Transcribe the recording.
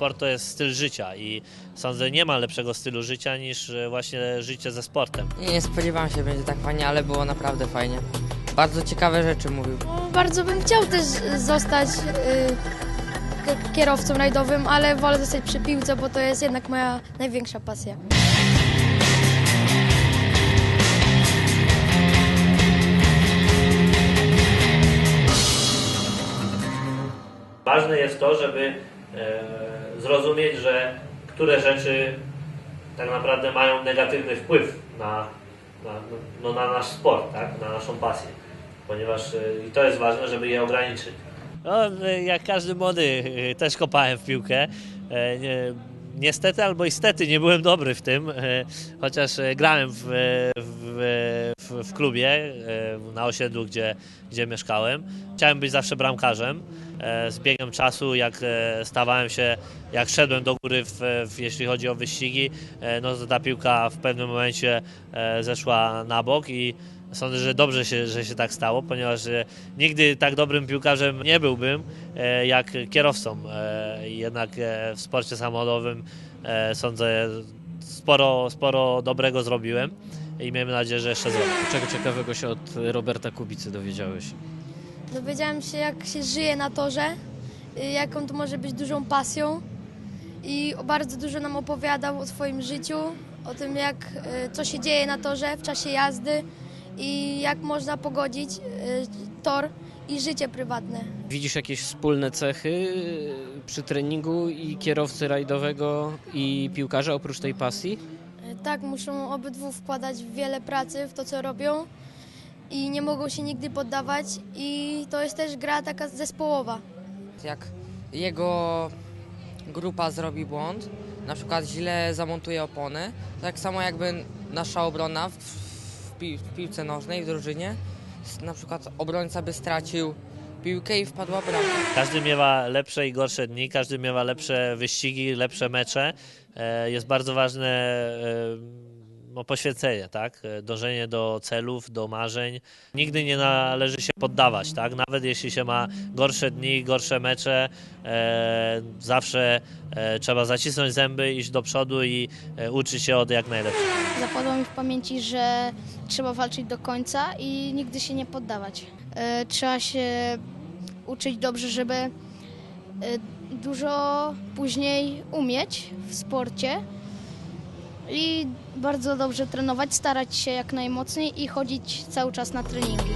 sport to jest styl życia i sądzę, nie ma lepszego stylu życia niż e, właśnie życie ze sportem. Nie, nie spodziewałem się, że będzie tak fajnie, ale było naprawdę fajnie. Bardzo ciekawe rzeczy mówił. No, Bardzo bym chciał też zostać y, kierowcą rajdowym, ale wolę zostać przy piłce, bo to jest jednak moja największa pasja. Ważne jest to, żeby zrozumieć, że które rzeczy tak naprawdę mają negatywny wpływ na, na, no, na nasz sport, tak? na naszą pasję. Ponieważ e, i to jest ważne, żeby je ograniczyć. No, e, jak każdy młody e, też kopałem w piłkę. E, Nie, niestety albo istety nie byłem dobry w tym, e, chociaż e, grałem w, w, w, klubie e, na osiedlu, gdzie, gdzie mieszkałem. Chciałem być zawsze bramkarzem. E, Z biegiem czasu, jak e, stawałem się, jak szedłem do góry, w, w, jeśli chodzi o wyścigi, no to ta piłka w pewnym momencie zeszła na bok i sądzę, że dobrze się, że się tak stało, ponieważ nigdy tak dobrym piłkarzem nie byłbym jak kierowcą. Jednak w sporcie samochodowym sądzę sporo, sporo dobrego zrobiłem i miejmy nadzieję, że jeszcze zrobię. Czego ciekawego się od Roberta Kubicy dowiedziałeś? Dowiedziałem się, jak się żyje na torze, y, jaką to może być dużą pasją i bardzo dużo nam opowiadał o swoim życiu, o tym, jak, y, co się dzieje na torze w czasie jazdy i jak można pogodzić y, tor i życie prywatne. Widzisz jakieś wspólne cechy y, przy treningu i kierowcy rajdowego i piłkarza oprócz tej pasji? Y, Tak, muszą obydwu wkładać wiele pracy w to, co robią i nie mogą się nigdy poddawać i to jest też gra taka zespołowa. Jak jego grupa zrobi błąd, na przykład źle zamontuje opony, tak samo jakby nasza obrona w, w, pi, w piłce nożnej, w drużynie, na przykład obrońca by stracił piłkę i wpadła bramka. Każdy miewa lepsze i gorsze dni, każdy miewa lepsze wyścigi, lepsze mecze. E, Jest bardzo ważne e, no, poświęcenie, tak? E, Dążenie do celów, do marzeń. Nigdy nie należy się poddawać, tak? Nawet jeśli się ma gorsze dni, gorsze mecze, e, zawsze e, trzeba zacisnąć zęby, iść do przodu i e, uczyć się od jak najlepszych. Zapadło mi w pamięci, że trzeba walczyć do końca i nigdy się nie poddawać. E, Trzeba się uczyć dobrze, żeby e, dużo później umieć w sporcie i bardzo dobrze trenować, starać się jak najmocniej i chodzić cały czas na treningi.